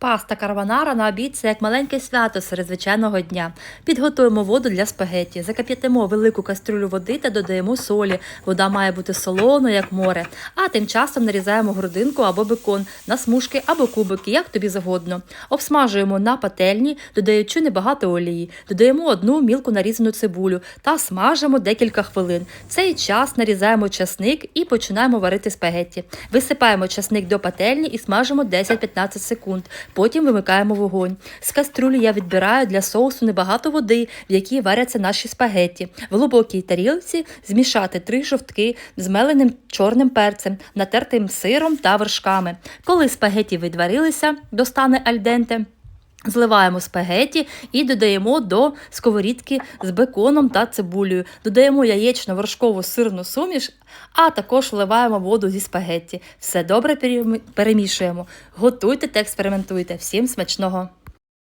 Паста карбонара на обід це як маленьке свято серед звичайного дня. Підготуємо воду для спагетті, закип'ятимо велику кастрюлю води та додаємо солі. Вода має бути солоною, як море. А тим часом нарізаємо грудинку або бекон на смужки або кубики, як тобі завгодно. Обсмажуємо на пательні, додаючи небагато олії. Додаємо одну мілко нарізану цибулю та смажимо декілька хвилин. Цей час нарізаємо часник і починаємо варити спагетті. Висипаємо часник до пательні і смажимо 10-15 секунд. Потім вимикаємо вогонь. З каструлі я відбираю для соусу небагато води, в якій варяться наші спагетті. В глибокій тарілці змішати три жовтки з меленим чорним перцем, натертим сиром та вершками. Коли спагетті відварилися, достане альденте. Зливаємо спагеті і додаємо до сковорідки з беконом та цибулею. Додаємо яєчно-вершкову сирну суміш, а також вливаємо воду зі спагетті. Все добре перемішуємо. Готуйте та експериментуйте. Всім смачного!